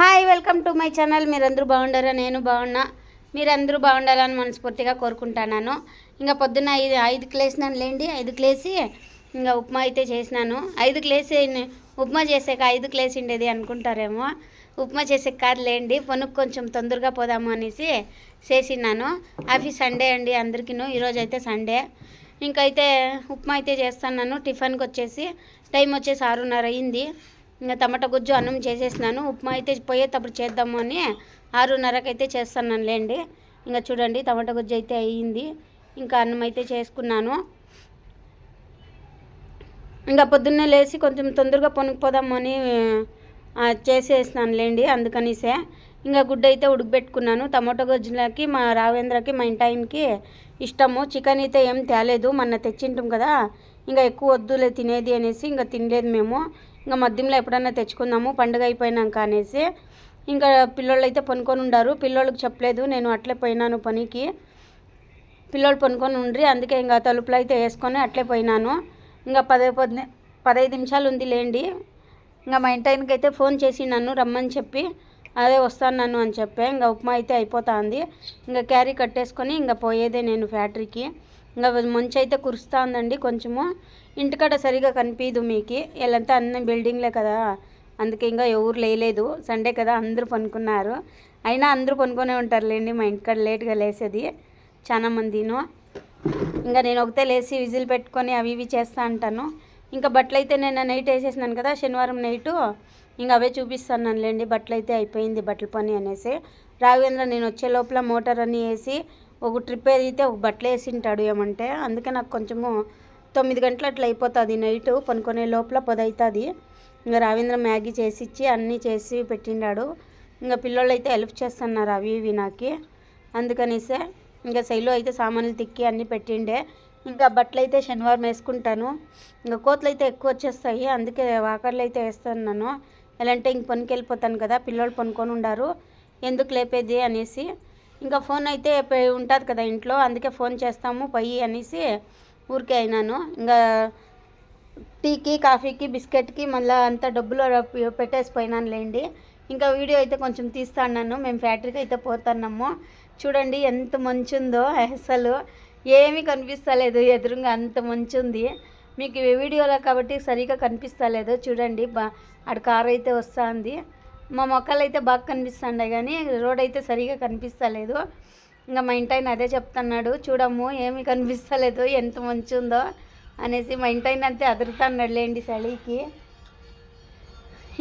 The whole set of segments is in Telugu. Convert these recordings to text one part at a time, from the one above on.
Hi welcome to my channel. మీరందరూ బాగుండారా? నేను బాగున్నా. మీరందరూ బాగుండాలని మనస్ఫూర్తిగా కోరుకుంటున్నాను. ఇంకా పొద్దున్న ఐదు ఐదుకి లేసినాను లేండి. ఐదుకి లేసి ఇంకా ఉప్మా అయితే చేసినాను. ఐదుకి లేసి ఉప్మా చేసాక ఐదుకి లేసి ఉండేది అనుకుంటారేమో. ఉప్మా చేసే కాదు లేండి. పనుకు కొంచెం తొందరగా పోదాము అనేసి చేసినాను ఆఫీస్ సండే అండి అందరికీను. ఈరోజు అయితే సండే. ఇంకైతే ఉప్మా అయితే చేస్తున్నాను. టిఫిన్కి వచ్చేసి టైం వచ్చేసి ఆరున్నర అయింది. ఇంకా టమాటా గుజ్జు అన్నం చేసేసినాను. ఉప్మా అయితే పోయేటప్పుడు చేద్దాము అని ఆరున్నరకి అయితే చేస్తున్నాను లేండి. ఇంకా చూడండి టమాటా గుజ్జు అయితే అయ్యింది. ఇంకా అన్నం అయితే చేసుకున్నాను. ఇంకా పొద్దున్నే లేచి కొంచెం తొందరగా పొనుకుపోదాము అని చేసేసినాను లేండి అందుకనిసే. ఇంకా గుడ్డ అయితే ఉడకబెట్టుకున్నాను. టమాటో గుజ్జులకి మా రావేంద్రకి మా ఇంటాయనకి ఇష్టము. చికెన్ అయితే ఏం తేలేదు. మొన్న తెచ్చింటాం కదా. ఇంకా ఎక్కువ వద్దులే తినేది అనేసి ఇంకా తినలేదు మేము. ఇంకా మధ్యలో ఎప్పుడైనా తెచ్చుకుందాము పండుగ అయిపోయినాక అనేసి. ఇంకా పిల్లోళ్ళు అయితే పనుకొని ఉండారు. పిల్లోళ్ళకి చెప్పలేదు నేను అట్లే పోయినాను పనికి. పిల్లోళ్ళు పనుకొని ఉండ్రి అందుకే ఇంకా తలుపులు అయితే వేసుకొని అట్లే పోయినాను. ఇంకా పదే పది పదహైదు నిమిషాలు ఉంది లేండి. ఇంకా మా ఇంటాయనకి అయితే ఫోన్ చేసి నన్ను రమ్మని చెప్పి అదే వస్తాను నన్ను అని చెప్పా. ఇంకా ఉప్మా అయితే అయిపోతుంది. ఇంకా క్యారీ కట్టేసుకొని ఇంకా పోయేదే నేను ఫ్యాక్టరీకి. ఇంకా మంచు అయితే కురుస్తూ ఉందండి కొంచెము. ఇంటికాడ సరిగా కనిపించదు మీకు. వీళ్ళంతా అన్ని బిల్డింగ్లే కదా. అందుకే ఇంకా ఎవరు లేలేదు. సండే కదా అందరూ పనుకున్నారు. అయినా అందరూ పనుకొనే ఉంటారులేండి మా ఇంటికాడ లేట్గా లేసేది. చాలా మందిను. ఇంకా నేను ఒకటే లేచి విజిల్ పెట్టుకొని అవి ఇవి చేస్తూ ఉంటాను ఇంకా బట్టలు అయితే నేను నైట్ వేసేసినాను కదా శనివారం నైటు. ఇంకా అవే చూపిస్తాను లేండి బట్టలు అయితే అయిపోయింది బట్టల పని అనేసి. రాఘవేంద్ర నేను వచ్చే లోపల మోటార్ అన్నీ వేసి ఒక ట్రిప్ ఏదైతే ఒక బట్టలు వేసింటాడు ఏమంటే అందుకే నాకు కొంచెము తొమ్మిది గంటలు అట్లా అయిపోతుంది నైట్ పనుకునే లోపల పది అవుతుంది ఇంకా రావేంద్ర మ్యాగీ చేసి ఇచ్చి అన్నీ చేసి పెట్టిండాడు. ఇంకా పిల్లోళ్ళు అయితే హెల్ప్ చేస్తున్నారు అవి ఇవి నాకు. అందుకనేసే ఇంకా శైలు అయితే సామాన్లు తిక్కి అన్నీ పెట్టిండే. ఇంకా బట్టలు అయితే శనివారం వేసుకుంటాను. ఇంకా కోతలు అయితే ఎక్కువ వచ్చేస్తాయి అందుకే వాకర్లు అయితే వేస్తున్నాను. ఎలా అంటే ఇంక పనికి వెళ్ళిపోతాను కదా పిల్లలు పనుకొని ఉండారు. ఎందుకు లేపేది అనేసి ఇంకా ఫోన్ అయితే ఉంటుంది కదా ఇంట్లో అందుకే ఫోన్ చేస్తాము పొయ్యి అనేసి ఊరికే అయినాను. ఇంకా టీకి కాఫీకి బిస్కెట్కి మళ్ళీ అంత డబ్బులు పెట్టేసి పోయినాను లేండి ఇంకా వీడియో అయితే కొంచెం తీస్తా అన్నాను మేము ఫ్యాక్టరీకి అయితే పోతున్నాము. చూడండి ఎంత మంచి ఉందో అసలు. ఏమీ కనిపిస్తలేదు ఎదురుగా అంత మంచి ఉంది మీకు వీడియోలో కాబట్టి సరిగా కనిపిస్తలేదు. చూడండి బా ఆడ కారు అయితే వస్తుంది. మా మొక్కలు అయితే బాగా కనిపిస్తుండే కానీ రోడ్ అయితే సరిగా కనిపిస్తలేదు. ఇంకా మా ఇంటాయన అదే చెప్తున్నాడు చూడము ఏమీ కనిపిస్తలేదు ఎంత మంచి ఉందో అనేసి మా ఇంటాయన అంతే అదురుతున్నాడు లేండి చలికి.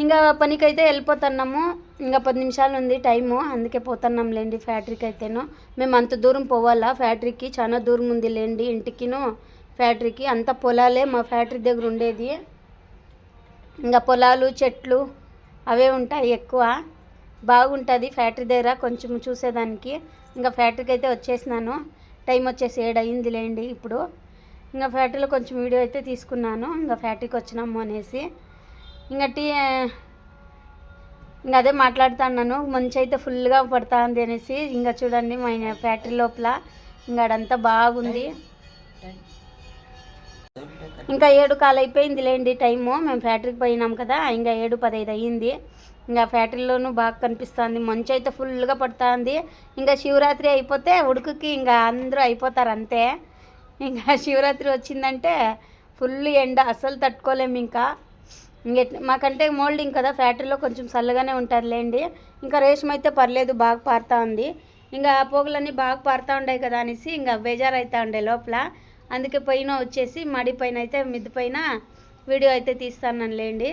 ఇంకా పనికి అయితే వెళ్ళిపోతున్నాము. ఇంకా పది నిమిషాలు ఉంది టైము అందుకే పోతున్నాం లేండి ఫ్యాక్టరీకి అయితేను మేము అంత దూరం పోవాలా? ఫ్యాక్టరీకి చాలా దూరం ఉంది లేండి ఇంటికిను. ఫ్యాక్టరీకి అంత పొలాలే మా ఫ్యాక్టరీ దగ్గర ఉండేది. ఇంకా పొలాలు చెట్లు అవే ఉంటాయి ఎక్కువ. బాగుంటుంది ఫ్యాక్టరీ దగ్గర కొంచెం చూసేదానికి. ఇంకా ఫ్యాక్టరీకి అయితే వచ్చేసినాను. టైం వచ్చేసి ఏడు లేండి ఇప్పుడు. ఇంకా ఫ్యాక్టరీలో కొంచెం వీడియో అయితే తీసుకున్నాను. ఇంకా ఫ్యాక్టరీకి వచ్చినాము అనేసి. ఇంకా టీ ఇంకా అదే మాట్లాడుతున్నాను. మంచి అయితే ఫుల్గా పడుతుంది అనేసి. ఇంకా చూడండి మా ఫ్యాక్టరీ లోపల. ఇంకా అడంతా బాగుంది. ఇంకా ఏడు కాలు అయిపోయింది లేండి టైము. మేము ఫ్యాక్టరీకి పోయినాం కదా ఇంకా ఏడు పదహైదు అయ్యింది. ఇంకా ఫ్యాక్టరీలోనూ బాగా కనిపిస్తుంది. మంచు అయితే ఫుల్గా పడుతుంది. ఇంకా శివరాత్రి అయిపోతే ఉడుకుకి ఇంకా అందరూ అయిపోతారు అంతే. ఇంకా శివరాత్రి వచ్చిందంటే ఫుల్ ఎండ అస్సలు తట్టుకోలేము ఇంకా. ఇంక మాకంటే మోల్డింగ్ కదా ఫ్యాక్టరీలో కొంచెం చల్లగానే ఉంటారులేండి ఇంకా రేషం అయితే పర్లేదు బాగా పారుతూ ఉంది ఇంకా ఆ పోగులన్నీ బాగా పారుతూ ఉండే కదా అనేసి ఇంకా బేజారు అవుతూ ఉండే లోపల. అందుకే పైన వచ్చేసి మడి పైన అయితే మిద్ది పైన వీడియో అయితే తీస్తాను లేండి.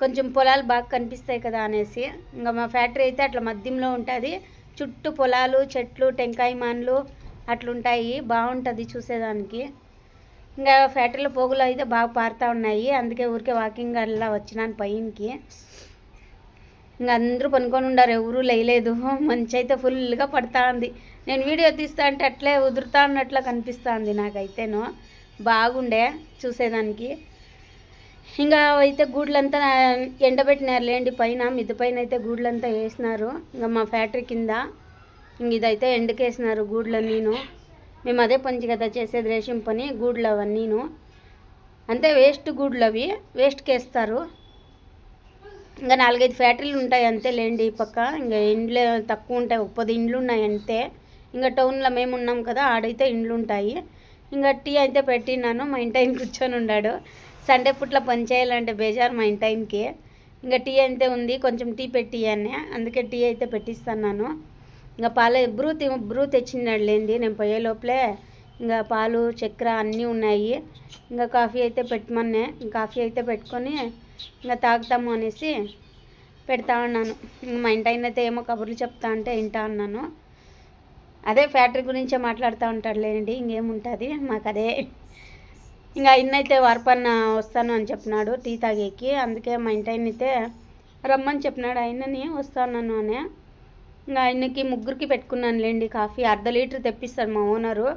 కొంచెం పొలాలు బాగా కనిపిస్తాయి కదా అనేసి. ఇంకా మా ఫ్యాక్టరీ అయితే అట్లా మధ్యంలో ఉంటుంది. చుట్టూ పొలాలు చెట్లు టెంకాయ మాన్లు అట్లుంటాయి. బాగుంటుంది చూసేదానికి. ఇంకా ఫ్యాక్టరీలో పోగులు అయితే బాగా పారుతూ ఉన్నాయి. అందుకే ఊరికే వాకింగ్ అలా వచ్చినాను పైనకి. ఇంకా అందరూ పనుకొని ఉండారు. ఎవరూ లేయలేదు. మంచి అయితే ఫుల్గా పడుతూ ఉంది నేను వీడియో తీస్తా అంటే అట్లే ఉదురుతా ఉన్నట్లా కనిపిస్తుంది నాకైతేను. బాగుండే చూసేదానికి. ఇంకా అయితే గూడ్లంతా ఎండబెట్టినారు లేండి పైన మిద్దు పైన అయితే గూడ్లంతా వేసినారు. ఇంకా మా ఫ్యాక్టరీ కింద ఇంక ఇదైతే ఎండకేసినారు గూడ్లన్నీను మేము అదే పంచి కదా చేసేది రేషన్ పని గూడ్లు అవన్నీను. అంతే వేస్ట్ గూడ్లు అవి వేస్ట్కి వేస్తారు ఇంకా నాలుగైదు ఫ్యాక్టరీలు ఉంటాయి అంతే లేండి ఈ పక్క. ఇంకా ఇండ్లు తక్కువ ఉంటాయి ఒక పది ఇండ్లు ఉన్నాయి అంతే. ఇంకా టౌన్లో మేము ఉన్నాం కదా ఆడైతే ఇండ్లు ఉంటాయి ఇంకా టీ అయితే పెట్టినాను మా ఇంటి ఆయన కూర్చొని ఉన్నాడు. సండే పుట్ల పని చేయాలంటే బేజారు మా ఇంటి ఆయనకి. ఇంకా టీ అయితే ఉంది కొంచెం టీ పెట్టియానే అందుకే టీ అయితే పెట్టిస్తున్నాను. ఇంకా పాలు బ్రూ బ్రూ తెచ్చినాడు లేండి నేను పోయే లోపలే. ఇంకా పాలు చక్కెర అన్నీ ఉన్నాయి. ఇంకా కాఫీ అయితే పెట్టమన్నే. కాఫీ అయితే పెట్టుకొని ఇంకా తాగుతాము అనేసి పెడతా ఉన్నాను. మా ఇంటి అయితే ఏమో కబుర్లు చెప్తా అంటే వింటా ఉన్నాను. అదే ఫ్యాక్టరీ గురించే మాట్లాడుతూ ఉంటాడు లేండి ఇంకేముంటుంది? మాకు అదే ఇంకా అయితే వరపన్న వస్తాను అని చెప్పినాడు టీ తాగేకి. అందుకే మా ఇంటి ఆయన అయితే రమ్మని చెప్పినాడు ఆయనని వస్తాను అని. ఇంకా ఆయనకి ముగ్గురికి పెట్టుకున్నాను లేండి కాఫీ. అర్ధ లీటర్ తెప్పిస్తాడు మా ఓనరు.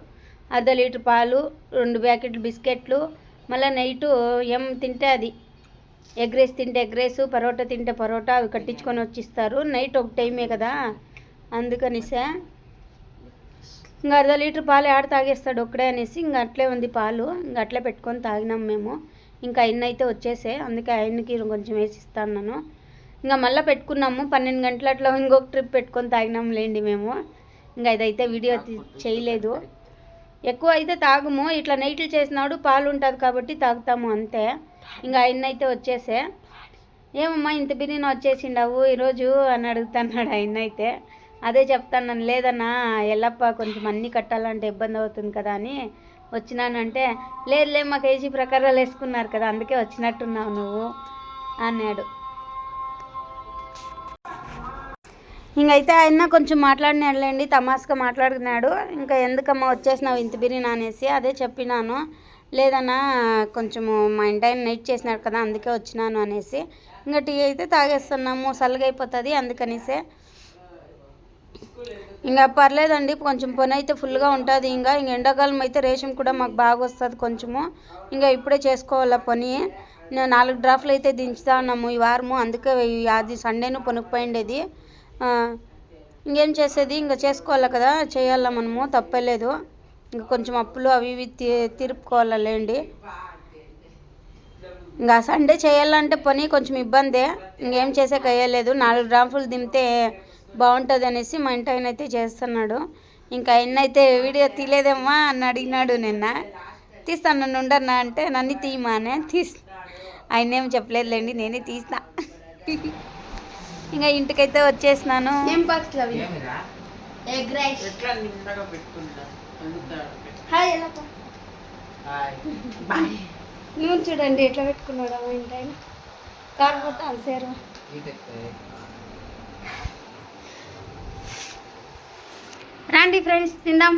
అర్ధ లీటర్ పాలు రెండు ప్యాకెట్లు బిస్కెట్లు. మళ్ళీ నైటు ఏం తింటే అది. ఎగ్ రైస్ తింటే ఎగ్ రైస్ పరోటా తింటే పరోటా అవి కట్టించుకొని వచ్చిస్తారు. నైట్ ఒక టైమే కదా. అందుకనిసే ఇంకా అర్ధ లీటర్ పాలు ఆడ తాగేస్తాడు ఒక్కడే అనేసి ఇంకా అట్లే ఉంది పాలు. ఇంకా అట్లే పెట్టుకొని తాగినాం మేము. ఇంకా ఆయన అయితే వచ్చేసే. అందుకే ఆయనకి కొంచెం వేసి ఇస్తాను ఇంకా మళ్ళీ పెట్టుకున్నాము. పన్నెండు గంటల అట్లా ఇంకొక ట్రిప్ పెట్టుకొని తాగినాం లేండి మేము. ఇంకా ఇదైతే వీడియో చేయలేదు. ఎక్కువ అయితే తాగము. ఇట్లా నైట్లు చేసినాడు పాలు ఉంటుంది కాబట్టి తాగుతాము అంతే. ఇంకా ఆయన అయితే వచ్చేసే. ఏమమ్మా ఇంత బిర్యానీ వచ్చేసిండావు ఈరోజు అని అడుగుతున్నాడు ఆయన అయితే. అదే చెప్తాను లేదన్నా ఎల్లప్ప కొంచెం అన్నీ కట్టాలంటే ఇబ్బంది అవుతుంది కదా అని వచ్చినానంటే లేదు మా కేజీ ప్రకారాలు వేసుకున్నారు కదా అందుకే వచ్చినట్టున్నావు నువ్వు అన్నాడు. ఇంకైతే ఆయన కొంచెం మాట్లాడినాడులేండి తమాస్గా మాట్లాడుకున్నాడు ఇంకా ఎందుకమ్మా వచ్చేసినావు ఇంత బిర్యానీ అనేసి అదే చెప్పినాను. లేదన్నా కొంచెము మా ఇంటి ఆయన నైట్ చేసినాడు కదా అందుకే వచ్చినాను అనేసి. ఇంకా టీ అయితే తాగేస్తున్నాము సల్గైపోతుంది అయిపోతుంది అందుకనేసే ఇంకా పర్లేదండి కొంచెం పని అయితే ఫుల్గా ఉంటుంది. ఇంకా ఇంక ఎండాకాలం అయితే రేషన్ కూడా మాకు బాగా వస్తుంది కొంచెము. ఇంకా ఇప్పుడే చేసుకోవాలా పని. నేను నాలుగు డ్రాఫ్ట్లు అయితే దించుతా ఉన్నాము ఈ వారము. అందుకే అది సండేను పనుకుపోయిండేది. ఇంకేం చేసేది? ఇంకా చేసుకోవాలా కదా చేయాలా మనము తప్పలేదు ఇంకా కొంచెం అప్పులు అవి ఇవి తీ లేండి. ఇంకా సండే చేయాలంటే పని కొంచెం ఇబ్బందే. ఇంకేం చేసే కయ్యలేదు. నాలుగు డ్రాఫ్లు దింపితే బాగుంటుంది అనేసి మా ఇంటి ఆయన అయితే చేస్తున్నాడు. ఇంకా ఆయన అయితే వీడియో తీయలేదేమ్మా అని అడిగినాడు నిన్న. తీస్తాను నన్ను ఉండన్నా అంటే నన్ను తీయమా అని తీస్ ఆయన ఏం చెప్పలేదులేండి నేనే తీస్తా. ఇంకా ఇంటికైతే వచ్చేసినాను. నువ్వు చూడండి ఎట్లా పెట్టుకున్నాడు మా ఇంటి ఆయన? కాకపోతే అలసారు రండి ఫ్రెండ్స్ తిందాం.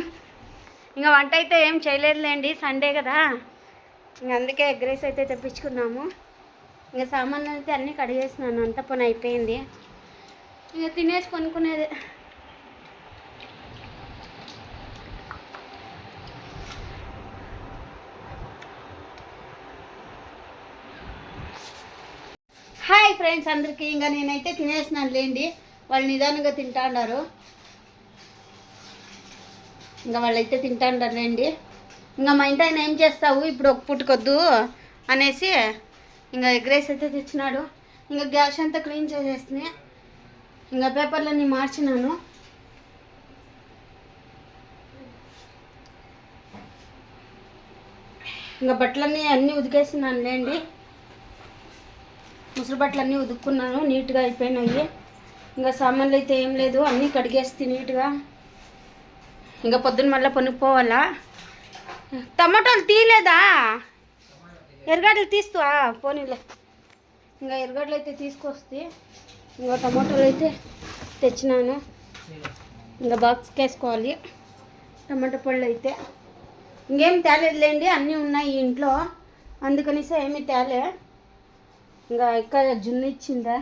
ఇంకా వంట అయితే ఏం చేయలేదులేండి సండే కదా. ఇంక అందుకే ఎగ్ రైస్ అయితే తెప్పించుకున్నాము. ఇంకా సామాన్లు అయితే అన్నీ కడిగేసినాను అంత పని అయిపోయింది. ఇంకా తినేసి కొనుక్కునేది హాయ్ ఫ్రెండ్స్ అందరికీ ఇంకా నేనైతే తినేసినాను లేండి వాళ్ళు నిదానంగా తింటా ఉన్నారు ఇంకా వాళ్ళైతే తింటా ఇంకా మా ఇంటి ఆయన ఏం చేస్తావు? ఇప్పుడు ఒక పుట్టుకొద్దు అనేసి ఇంకా ఎగ్ రైస్ అయితే తెచ్చినాడు. ఇంకా గ్యాస్ అంతా క్లీన్ చేసేస్తుంది ఇంకా పేపర్లన్నీ మార్చినాను. ఇంకా బట్టలన్నీ అన్నీ ఉతికేసినాను లేండి ముసురు బట్టలన్నీ ఉదుక్కున్నాను ఉతుక్కున్నాను నీట్గా అయిపోయినాయి. ఇంకా సామాన్లు అయితే ఏం లేదు అన్నీ కడిగేస్తే నీట్గా ఇంకా పొద్దున్న మళ్ళీ పనుకోవాలా టమాటోలు తీయలేదా? ఎరగడ్డలు తీస్తువా పోనీలే. ఇంకా ఎరగడ్డలు అయితే తీసుకొస్తే ఇంకా టమాటోలు అయితే తెచ్చినాను. ఇంకా బాక్స్కి వేసుకోవాలి టమాటా పళ్ళు అయితే. ఇంకేం తేలేదులేండి అన్నీ ఉన్నాయి ఇంట్లో. అందుకనిసే ఏమీ తేలే. ఇంకా ఇక్కడ జున్ను ఇచ్చిందా?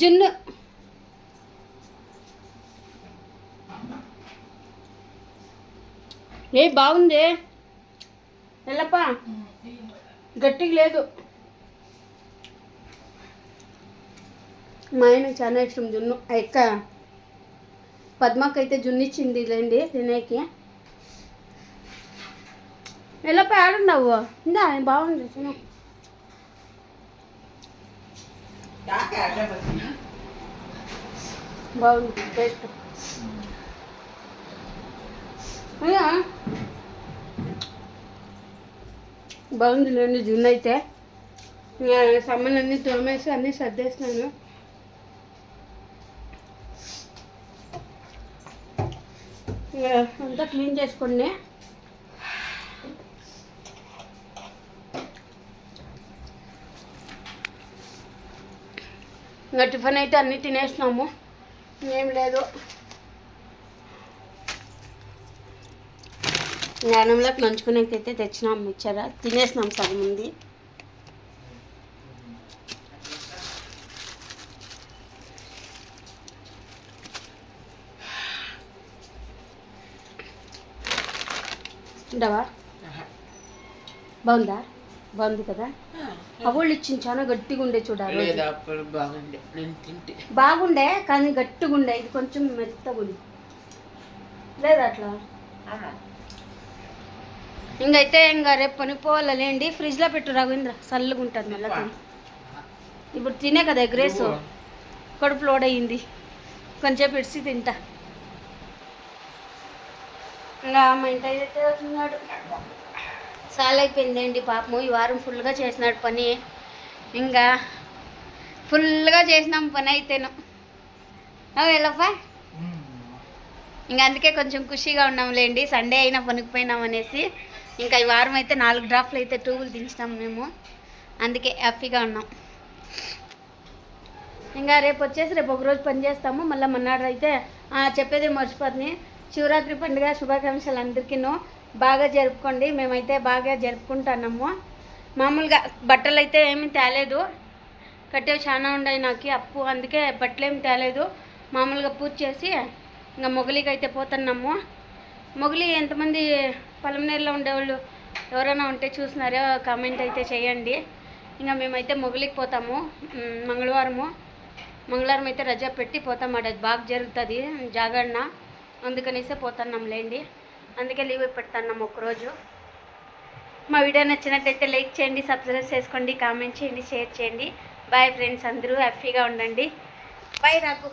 జున్ను. ఏ బాగుంది. ఎల్లప్ప గట్టిగా లేదు. మా ఆయనకు చాలా ఇష్టం జున్ను. ఎక్క పద్మకు అయితే జున్నిచ్చింది లేండి తినేకి. ఎల్లప్ప ఆడున్నావు? ఇందా బాగుంది తిను బాగుంది టేస్ట్ బాగుంది లేండి జున్ను అయితే. ఇంకా సమ్మలన్నీ తోమేసి అన్నీ సర్దేసినాను. అంతా క్లీన్ చేసుకోండి. ఇంకా టిఫిన్ అయితే అన్నీ తినేసినాము. ఏం లేదు. జ్ఞానంలోకి నంచుకునేకైతే తెచ్చినాం ఇచ్చారా తినేసినాం సగం ఉంది ఉండవా బాగుందా? బాగుంది కదా? అవోళ్ళు ఇచ్చింది చాలా గట్టిగా ఉండే చూడాలి బాగుండే. కానీ గట్టిగా ఉండే. ఇది కొంచెం మెత్తగా ఉంది. లేదా అట్లా? ఇంకైతే ఇంకా రేపు పనిపోవాలా లేండి? ఫ్రిడ్జ్లో పెట్టు రవీంద్ర. చల్లగా ఉంటుంది మళ్ళీ. ఇప్పుడు తినే కదా ఎగ్రేస్? కడుపు లోడ్ అయ్యింది కొంచెం ఇడిసి తింటా. ఇంకా మా ఇంటి అయితే వస్తున్నాడు చాలా అయిపోయిందండి పాపము? ఈ వారం ఫుల్గా చేసినాడు పని. ఇంకా ఫుల్గా చేసినాం పని అయితేను. వెళ్ళప్పా ఇంకా అందుకే కొంచెం ఖుషిగా ఉన్నాంలేండి సండే అయినా పనికిపోయినాం అనేసి. ఇంకా ఈ వారం అయితే నాలుగు డ్రాప్లు అయితే ట్యూబులు దించినాం మేము. అందుకే హ్యాపీగా ఉన్నాం. ఇంకా రేపు వచ్చేసి రేపు ఒక రోజు పని చేస్తాము. మళ్ళీ మన్నాడు అయితే చెప్పేది మర్చిపోతుంది శివరాత్రి పండుగ శుభాకాంక్షలు అందరికీను. బాగా జరుపుకోండి. మేమైతే బాగా జరుపుకుంటున్నాము. మామూలుగా బట్టలు అయితే ఏమీ తేలేదు. కట్టేవి చాలా ఉన్నాయి నాకు అప్పు. అందుకే బట్టలు ఏమి తేలేదు. మామూలుగా పూజ చేసి ఇంకా మొగలికి అయితే పోతున్నాము. మొగలి ఎంతమంది పలమనేరులో ఉండేవాళ్ళు ఎవరైనా ఉంటే చూసినారో కామెంట్ అయితే చేయండి. ఇంకా మేమైతే మొగలికి పోతాము మంగళవారము. మంగళవారం అయితే రజా పెట్టి పోతాం అడ బాగా జరుగుతుంది జాగరణ. అందుకనేసే పోతున్నాం లేండి. అందుకే లీవ్ పెడతాన్నాం ఒకరోజు మా వీడియో నచ్చినట్టయితే లైక్ చేయండి సబ్స్క్రైబ్ చేసుకోండి కామెంట్ చేయండి షేర్ చేయండి. బాయ్ ఫ్రెండ్స్ అందరూ హ్యాపీగా ఉండండి. బాయ్ రాకు